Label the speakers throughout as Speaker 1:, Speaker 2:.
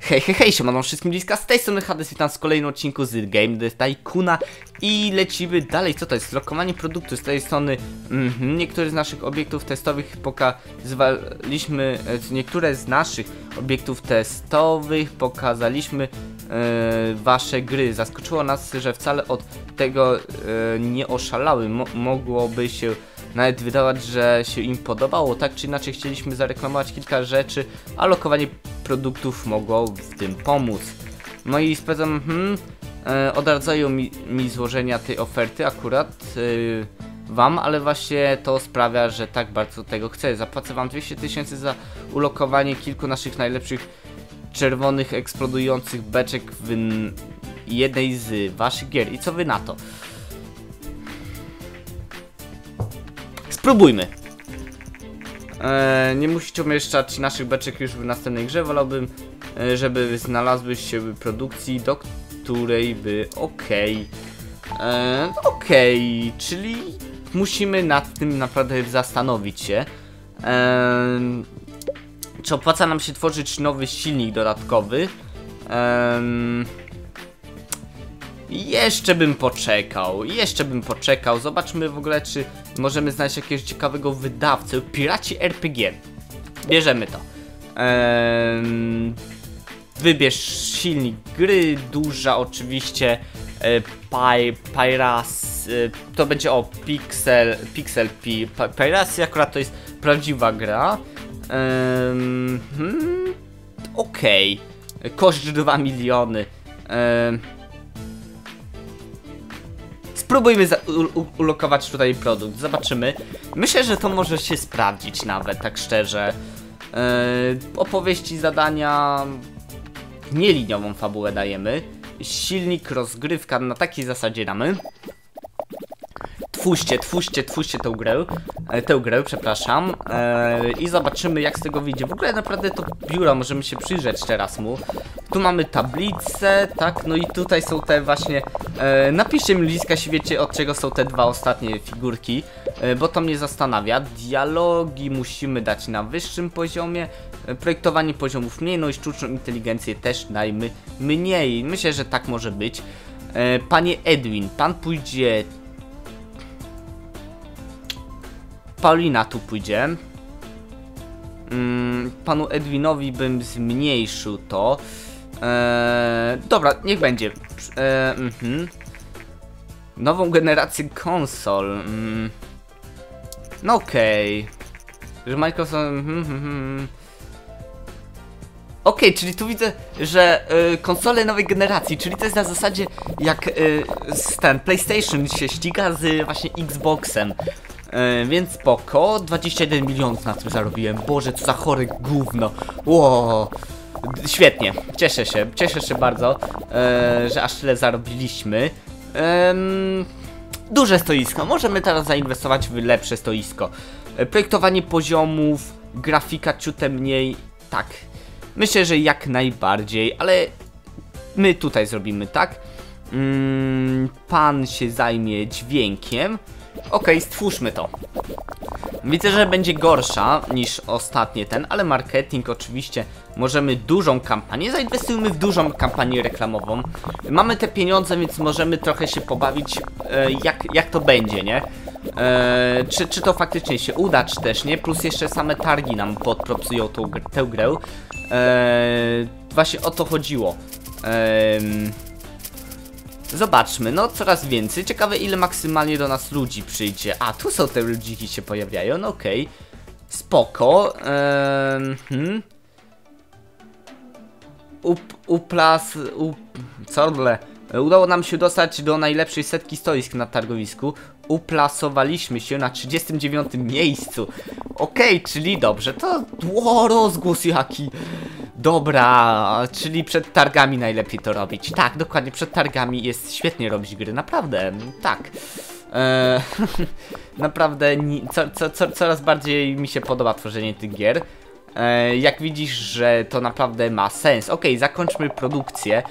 Speaker 1: Hej, hej, hej, siemano wszystkim bliska, z tej strony Hades, witam w kolejnym odcinku z Game The Tycoona. I lecimy dalej, co to jest? Lokowanie produktu, z tej strony. Mm, niektóre z naszych obiektów testowych pokazaliśmy, niektóre z naszych obiektów testowych pokazaliśmy e, wasze gry, zaskoczyło nas, że wcale od tego e, nie oszalały, Mo mogłoby się nawet wydawać, że się im podobało, tak czy inaczej chcieliśmy zareklamować kilka rzeczy, a lokowanie produktów mogło w tym pomóc. No i sprawdzam, hmm, e, odradzają mi, mi złożenia tej oferty akurat e, wam, ale właśnie to sprawia, że tak bardzo tego chcę. Zapłacę wam 200 tysięcy za ulokowanie kilku naszych najlepszych czerwonych eksplodujących beczek w jednej z waszych gier. I co wy na to? Spróbujmy. Eee, nie musicie umieszczać naszych beczek już w następnej grze. Wolałbym, e, żeby znalazły się w produkcji, do której by ok. Eee, ok, czyli musimy nad tym naprawdę zastanowić się. Eee, czy opłaca nam się tworzyć nowy silnik dodatkowy? Jeszcze bym poczekał, jeszcze bym poczekał. Zobaczmy w ogóle, czy możemy znaleźć jakiegoś ciekawego wydawcę. Piraci RPG. Bierzemy to. Eee, wybierz silnik gry, duża oczywiście. E, Py, Pyras, e, to będzie o Pixel, Pixel P. Pyrasy akurat to jest prawdziwa gra. Eee, hmm, Okej. Okay. Koszt 2 miliony. Eee, spróbujmy ulokować tutaj produkt, zobaczymy. Myślę, że to może się sprawdzić nawet, tak szczerze. Yy, opowieści, zadania, nieliniową fabułę dajemy. Silnik, rozgrywka, na takiej zasadzie damy twórzcie, twórzcie, twórzcie tę grę, e, tę grę, przepraszam e, i zobaczymy jak z tego wyjdzie. W ogóle naprawdę to biuro, możemy się przyjrzeć teraz mu. Tu mamy tablicę, tak, no i tutaj są te właśnie, e, napiszcie mi bliska, jeśli wiecie od czego są te dwa ostatnie figurki, e, bo to mnie zastanawia. Dialogi musimy dać na wyższym poziomie, e, projektowanie poziomów mniej, no i sztuczną inteligencję też dajmy mniej. Myślę, że tak może być. E, panie Edwin, pan pójdzie Paulina tu pójdzie. Mm, panu Edwinowi bym zmniejszył to. Eee, dobra, niech będzie. Eee, mm Nową generację konsol. Mm. No okej. Okay. Że Microsoft... Mm, mm. Okej, okay, czyli tu widzę, że y, konsole nowej generacji, czyli to jest na zasadzie jak y, ten PlayStation się ściga z właśnie Xboxem. E, więc spoko, 21 milionów na tym zarobiłem. Boże, co za chore gówno. Wow. Świetnie, cieszę się, cieszę się bardzo, e, że aż tyle zarobiliśmy. duże stoisko, możemy teraz zainwestować w lepsze stoisko. E, projektowanie poziomów, grafika ciute mniej, tak. Myślę, że jak najbardziej, ale my tutaj zrobimy tak. Mm, pan się zajmie dźwiękiem. Okej, okay, stwórzmy to. Widzę, że będzie gorsza niż ostatnie ten, ale marketing oczywiście możemy dużą kampanię, zainwestujmy w dużą kampanię reklamową. Mamy te pieniądze, więc możemy trochę się pobawić e, jak, jak to będzie, nie? E, czy, czy to faktycznie się uda, czy też nie, plus jeszcze same targi nam podpropsują tą, tę grę. E, właśnie o to chodziło. Eee... Zobaczmy, no coraz więcej. Ciekawe ile maksymalnie do nas ludzi przyjdzie. A, tu są te ludziki się pojawiają, no okej. Okay. Spoko. Eee, hmm. Up, uplas... Up, cordle. Udało nam się dostać do najlepszej setki stoisk na targowisku. Uplasowaliśmy się na 39 miejscu. Okej, okay, czyli dobrze. To Ło, rozgłos jaki. Dobra, czyli przed targami najlepiej to robić. Tak, dokładnie, przed targami jest świetnie robić gry, naprawdę, tak. Eee, naprawdę co, co, co, coraz bardziej mi się podoba tworzenie tych gier. Eee, jak widzisz, że to naprawdę ma sens. Ok, zakończmy produkcję.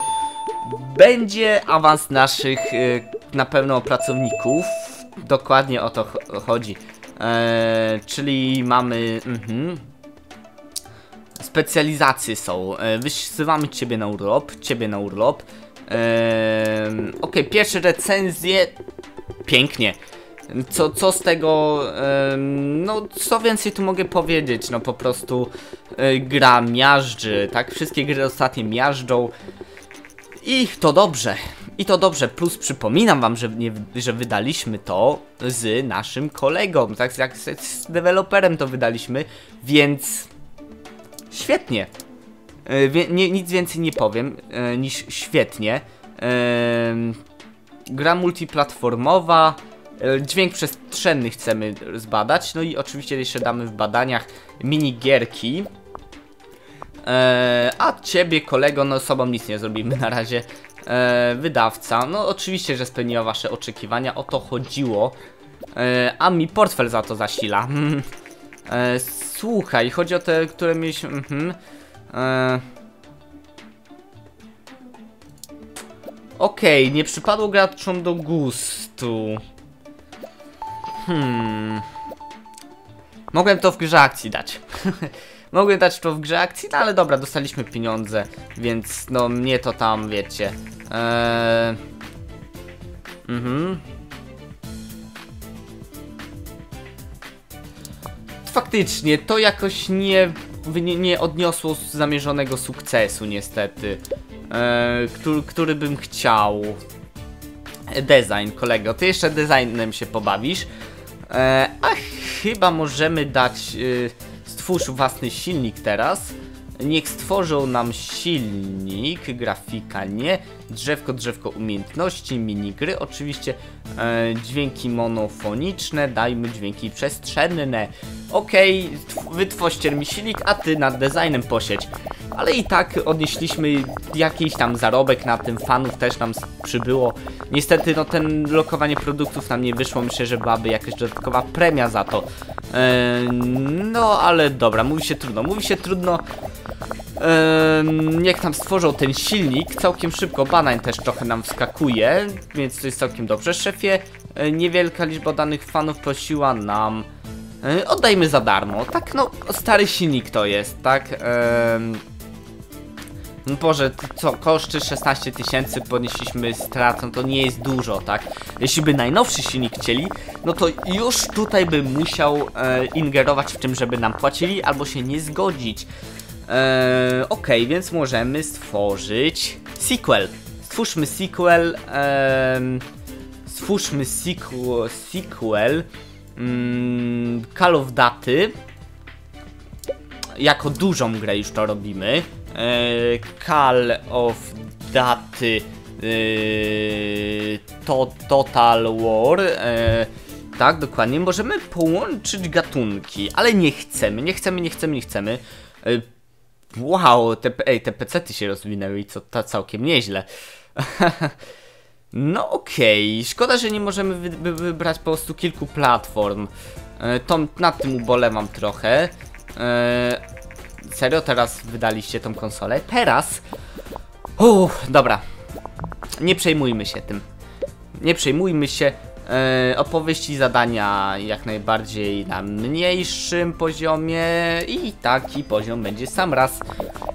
Speaker 1: Będzie awans naszych e, na pewno pracowników. Dokładnie o to chodzi. Eee, czyli mamy... Mhm, specjalizacje są. E, wysyłamy ciebie na urlop, ciebie na urlop. Eee, Okej, pierwsze recenzje. Pięknie. Co, co z tego, no co więcej tu mogę powiedzieć, no po prostu e, gra miażdży, tak? Wszystkie gry ostatnie miażdżą i to dobrze, i to dobrze, plus przypominam wam, że, nie, że wydaliśmy to z naszym kolegą, tak? Jak z, z deweloperem to wydaliśmy, więc świetnie. E, wie, nie, nic więcej nie powiem e, niż świetnie. Em, gra multiplatformowa, e, dźwięk przestrzenny chcemy zbadać, no i oczywiście jeszcze damy w badaniach minigierki. E, a ciebie, kolego, no sobą nic nie zrobimy na razie. E, wydawca, no oczywiście, że spełniła wasze oczekiwania, o to chodziło. E, a mi portfel za to zasila. słuchaj, chodzi o te, które mieliśmy... Mhm. E, Okej, nie przypadło graczom do gustu. Hmm. Mogłem to w grze akcji dać. Mogłem dać to w grze akcji, no ale dobra, dostaliśmy pieniądze, więc no mnie to tam, wiecie. Eee... Mhm. Faktycznie, to jakoś nie, nie, nie odniosło zamierzonego sukcesu, niestety. Eee, który, który bym chciał. Design, kolego. Ty jeszcze designem się pobawisz. E, a chyba możemy dać. Y, stwórz własny silnik teraz. Niech stworzą nam silnik, grafika nie, drzewko, drzewko umiejętności, minigry, oczywiście e, dźwięki monofoniczne, dajmy dźwięki przestrzenne. Okej, okay, mi silnik, a ty nad designem posiedź. Ale i tak odnieśliśmy jakiś tam zarobek na tym, fanów też nam przybyło. Niestety no ten lokowanie produktów nam nie wyszło, myślę, że byłaby jakaś dodatkowa premia za to. E, no ale dobra, mówi się trudno, mówi się trudno. Ehm, niech nam stworzą ten silnik całkiem szybko. Banań też trochę nam wskakuje, więc to jest całkiem dobrze. Szefie, e, niewielka liczba danych fanów prosiła nam. E, oddajmy za darmo. Tak, no, stary silnik to jest, tak? Ehm, Boże, co, koszty 16 tysięcy podnieśliśmy strat, no to nie jest dużo, tak? Jeśli by najnowszy silnik chcieli, no to już tutaj bym musiał e, ingerować w tym, żeby nam płacili, albo się nie zgodzić. Eee, ok, więc możemy stworzyć sequel. Stwórzmy sequel. Eee, stwórzmy sequel. sequel mm, Call of Daty. Jako dużą grę już to robimy. Eee, Call of Daty. Eee, to, Total War. Eee, tak, dokładnie. Możemy połączyć gatunki, ale nie chcemy, nie chcemy, nie chcemy, nie chcemy. Wow, te, ej, te pecety się rozwinęły i co, to całkiem nieźle. no okej, okay. szkoda, że nie możemy wy, wybrać po prostu kilku platform. E, to nad tym ubolewam trochę. E, serio, teraz wydaliście tą konsolę? Teraz? Uff, dobra. Nie przejmujmy się tym. Nie przejmujmy się. E, opowieści zadania jak najbardziej na mniejszym poziomie i taki poziom będzie sam raz.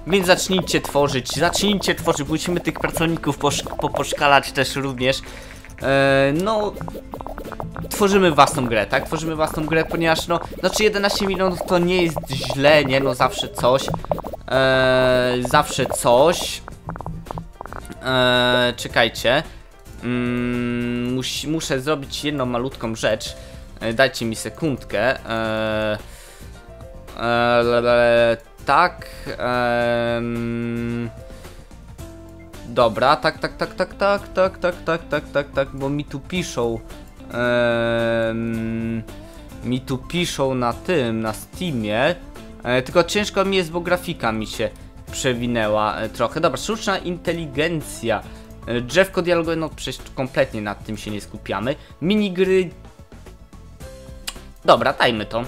Speaker 1: Więc zacznijcie tworzyć, zacznijcie tworzyć, musimy tych pracowników posz poszkalać też również. E, no, tworzymy własną grę, tak? Tworzymy własną grę, ponieważ no, znaczy 11 milionów to nie jest źle, nie? No zawsze coś. E, zawsze coś. E, czekajcie. Mm, musi, muszę zrobić jedną malutką rzecz. E, dajcie mi sekundkę. E, e, tak. dobra, tak, tak, tak, tak, tak, tak, tak, tak, tak, tak, tak, bo mi tu piszą. Mi tu piszą na tym, na Steamie. E, tylko ciężko mi jest, bo grafika mi się przewinęła e, trochę. Dobra, sztuczna inteligencja. E, drzewko dialogowe, no przecież kompletnie nad tym się nie skupiamy. Minigry... Dobra, dajmy to.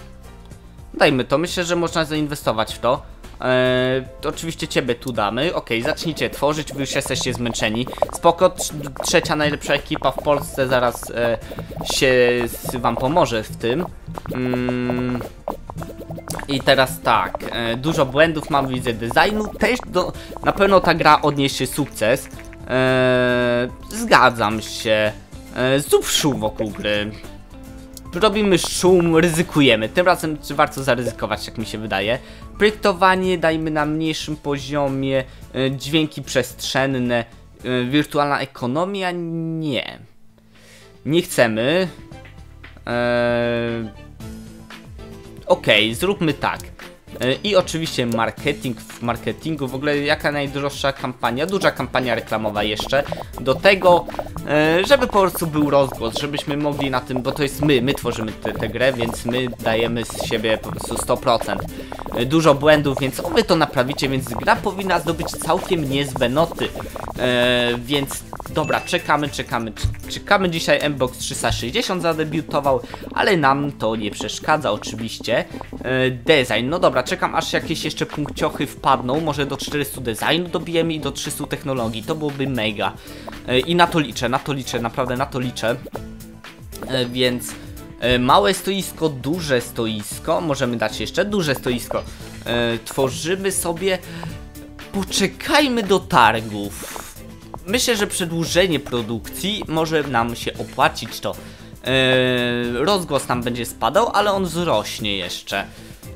Speaker 1: Dajmy to, myślę, że można zainwestować w to. Eee, oczywiście ciebie tu damy. Ok, zacznijcie tworzyć, wy już jesteście zmęczeni. Spoko, trzecia najlepsza ekipa w Polsce zaraz e, się wam pomoże w tym. Mm. I teraz tak, e, dużo błędów mam, widzę designu, też do, na pewno ta gra odniesie sukces. E, zgadzam się. E, szum wokół gry. Robimy szum, ryzykujemy. Tym razem warto zaryzykować, jak mi się wydaje. Projektowanie dajmy na mniejszym poziomie, e, dźwięki przestrzenne, e, wirtualna ekonomia nie. Nie chcemy. Eee, Okej, zróbmy tak. E, I oczywiście marketing w marketingu, w ogóle jaka najdroższa kampania, duża kampania reklamowa jeszcze. Do tego, żeby po prostu był rozgłos, żebyśmy mogli na tym, bo to jest my, my tworzymy tę grę, więc my dajemy z siebie po prostu 100%. E, Dużo błędów, więc wy to naprawicie, więc gra powinna zdobyć całkiem niezłe noty. E, więc dobra, czekamy, czekamy, cz- czekamy. Dzisiaj Mbox 360 zadebiutował, ale nam to nie przeszkadza oczywiście. E, design, no dobra, czekam aż jakieś jeszcze punkciochy wpadną, może do 400 designu dobijemy i do 300 technologii, to byłoby mega. E, I na to liczę, na to liczę, naprawdę na to liczę. E, więc e, małe stoisko, duże stoisko, możemy dać jeszcze duże stoisko. E, tworzymy sobie, poczekajmy do targów. Myślę, że przedłużenie produkcji może nam się opłacić to. Rozgłos nam będzie spadał, ale on wzrośnie jeszcze.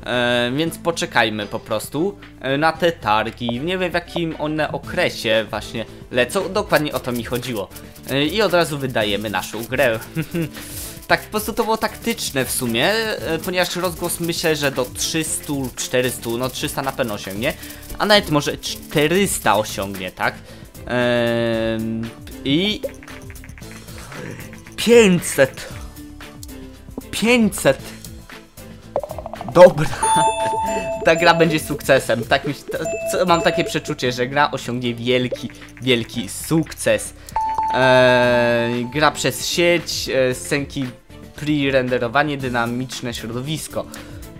Speaker 1: E, więc poczekajmy po prostu e, na te targi. Nie wiem w jakim one okresie właśnie lecą. Dokładnie o to mi chodziło. E, I od razu wydajemy naszą grę. tak po prostu to było taktyczne w sumie, ponieważ rozgłos myślę, że do 300, 400, no 300 na pewno osiągnie, a nawet może 400 osiągnie, tak? I 500 500 Dobra. Ta gra będzie sukcesem. Tak mi, Mam takie przeczucie, że gra osiągnie wielki, wielki sukces. Eee, Gra przez sieć, e, scenki pre-renderowanie, dynamiczne środowisko.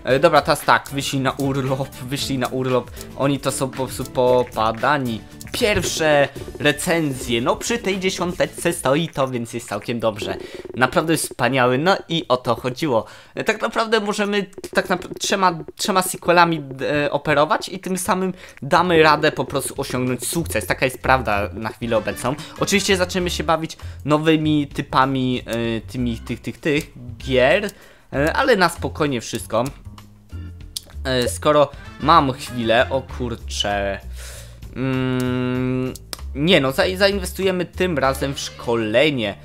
Speaker 1: E, Dobra, teraz tak, wyszli na urlop, wyszli na urlop. Oni to są po prostu popadani Pierwsze recenzje, no przy tej dziesiąteczce stoi to, więc jest całkiem dobrze. Naprawdę wspaniały, no i o to chodziło. Tak naprawdę możemy tak naprawdę trzema, trzema sequelami e, operować i tym samym damy radę po prostu osiągnąć sukces. Taka jest prawda na chwilę obecną. Oczywiście zaczniemy się bawić nowymi typami e, tymi, tych, tych, tych gier e, Ale na spokojnie wszystko. E, skoro mam chwilę, o kurczę. Mm, nie no, za, zainwestujemy tym razem w szkolenie.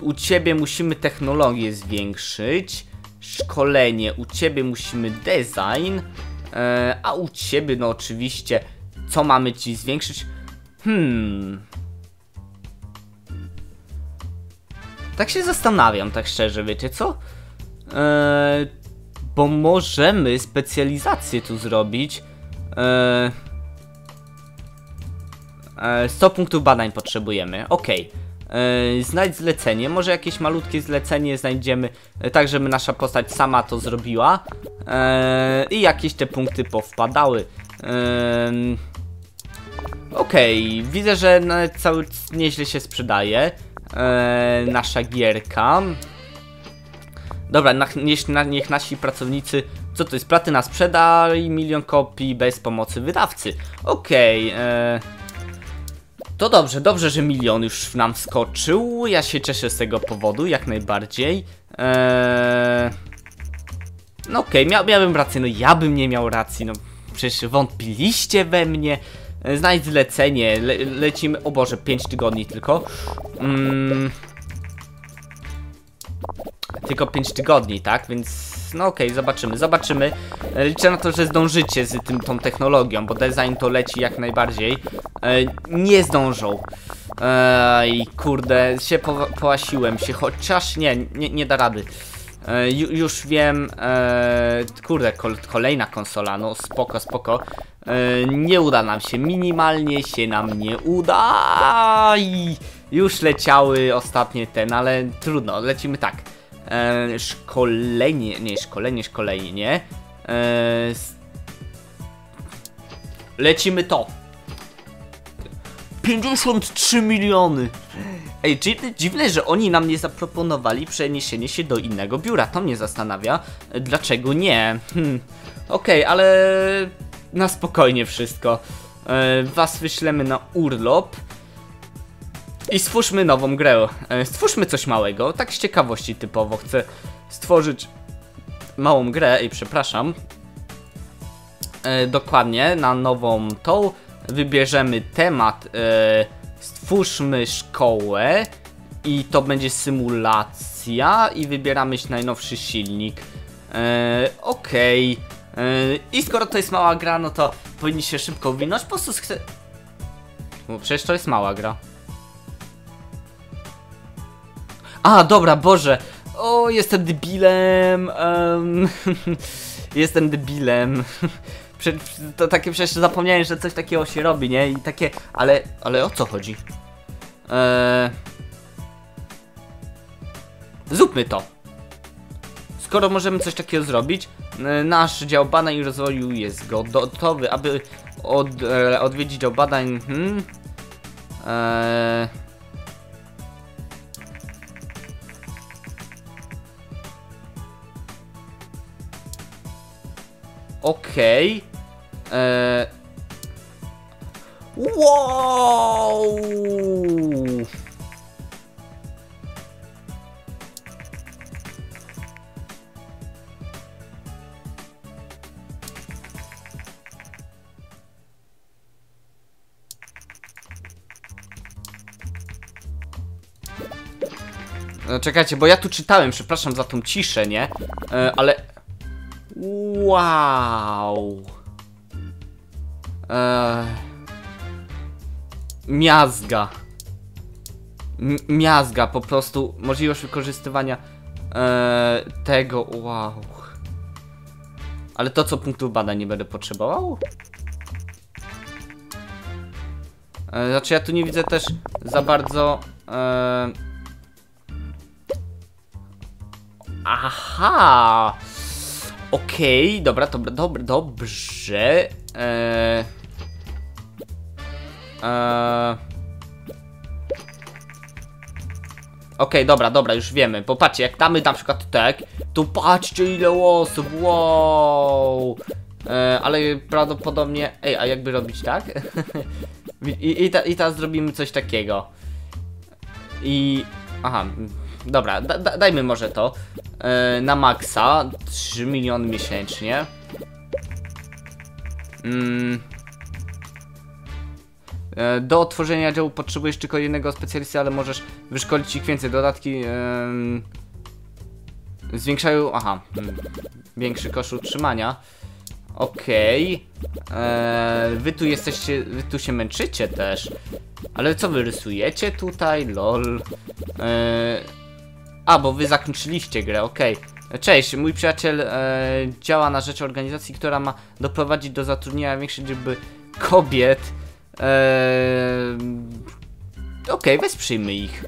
Speaker 1: U ciebie musimy technologię zwiększyć. Szkolenie, u ciebie musimy design. E, a u ciebie, no oczywiście, co mamy ci zwiększyć? Hmm. Tak się zastanawiam, tak szczerze, wiecie co? Eee, bo możemy specjalizację tu zrobić. Eee, e, 100 punktów badań potrzebujemy. Ok. Eee, znajdź zlecenie. Może jakieś malutkie zlecenie znajdziemy, e, tak żeby nasza postać sama to zrobiła. I jakieś te punkty powpadały. Okej, widzę, że nawet cały nieźle się sprzedaje. Eee, nasza gierka. Dobra, nach, niech, na, niech nasi pracownicy. Co to jest? Platyna sprzedaj milion kopii bez pomocy wydawcy. Okej, e, to dobrze, dobrze, że milion już nam wskoczył. Ja się cieszę z tego powodu, jak najbardziej. E, no okej, mia, miałem rację, no ja bym nie miał racji, no przecież wątpiliście we mnie. E, Znajdź zlecenie, Le, lecimy, o Boże, 5 tygodni tylko. Mm, tylko 5 tygodni, tak? Więc no okej, zobaczymy, zobaczymy. E, Liczę na to, że zdążycie z tym, tą technologią, bo design to leci jak najbardziej. E, nie zdążą. Ej, kurde, się po, połasiłem się, chociaż nie, nie, nie da rady. E, ju, już wiem, e, kurde, kol, kolejna konsola, no spoko, spoko. E, nie uda nam się, minimalnie się nam nie uda. I już leciały ostatnie ten, ale trudno, lecimy tak. E, szkolenie, nie, szkolenie, szkolenie. E, lecimy to. 53 miliony! Ej, dziwne, dziwne, że oni nam nie zaproponowali przeniesienie się do innego biura. To mnie zastanawia. Dlaczego nie? Hmm. Okej, ale na spokojnie wszystko. E, was wyślemy na urlop. I stwórzmy nową grę. E, stwórzmy coś małego, tak z ciekawości typowo. Chcę stworzyć małą grę i przepraszam. E, dokładnie, na nową tą wybierzemy temat. E, stwórzmy szkołę i to będzie symulacja i wybieramy się najnowszy silnik. E, Okej. E, I skoro to jest mała gra, no to powinniście szybko winąć. Po prostu chcę... Bo przecież to jest mała gra. A, dobra, Boże. O, jestem debilem. em, jestem debilem. Prze to takie przecież zapomniałem, że coś takiego się robi, nie? I takie, ale, ale o co chodzi? Eee... Zróbmy to. Skoro możemy coś takiego zrobić, e, nasz dział badań i rozwoju jest gotowy, aby od, e, odwiedzić dział badań. Hmm? Eee... Okej. Eee... Wow! E, Czekajcie, bo ja tu czytałem, przepraszam za tą ciszę, nie? E, ale... Wow. Eee... Miazga. M miazga, po prostu możliwość wykorzystywania eee, tego, wow. Ale to co punktów badań nie będę potrzebował? Eee, znaczy ja tu nie widzę też za bardzo... Eee... Aha! Okej, dobra, dobra, dobra, dobrze. Eee... Eee... Okej, dobra, dobra, już wiemy. Popatrzcie, jak damy na przykład tak, to patrzcie ile osób, wow. Eee, ale prawdopodobnie... Ej, a jakby robić tak? I, i, ta, I teraz zrobimy coś takiego. I... Aha, dobra, da, da, dajmy może to. Eee, na maksa, 3 miliony miesięcznie. Mm. E, Do otworzenia działu potrzebujesz tylko jednego specjalisty, ale możesz wyszkolić ich więcej. Dodatki em, zwiększają. Aha, mm, większy kosz utrzymania. Okej. E, Wy tu jesteście. Wy tu się męczycie też. Ale co wy rysujecie tutaj? LOL. E, a, bo wy zakończyliście grę, okej. Cześć, mój przyjaciel e, działa na rzecz organizacji, która ma doprowadzić do zatrudnienia większej liczby kobiet. Eee, Okej, wesprzyjmy ich.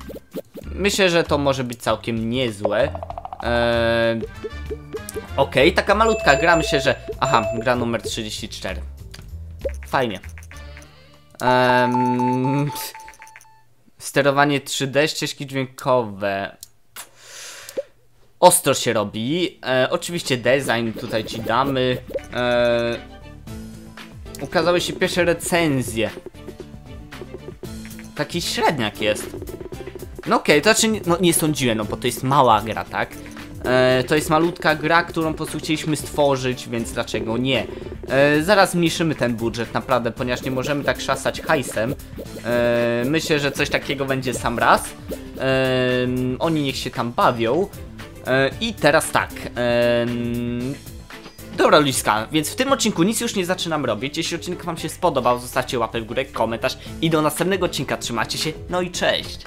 Speaker 1: Myślę, że to może być całkiem niezłe. Eee, Okej, taka malutka gra, myślę, że... Aha, gra numer 34. Fajnie. Ehm, sterowanie 3D, ścieżki dźwiękowe. Ostro się robi. E, oczywiście design tutaj ci damy. E, ukazały się pierwsze recenzje. Taki średniak jest. No okej, to znaczy, no nie sądziłem, no bo to jest mała gra, tak? E, to jest malutka gra, którą po prostu chcieliśmy stworzyć, więc dlaczego nie? E, zaraz zmniejszymy ten budżet, naprawdę, ponieważ nie możemy tak szasać hajsem. E, myślę, że coś takiego będzie sam raz. E, oni niech się tam bawią. E, I teraz tak. em, Dobra ludziska, więc w tym odcinku nic już nie zaczynam robić. Jeśli odcinek wam się spodobał, zostawcie łapę w górę, komentarz i do następnego odcinka trzymajcie się, no i cześć!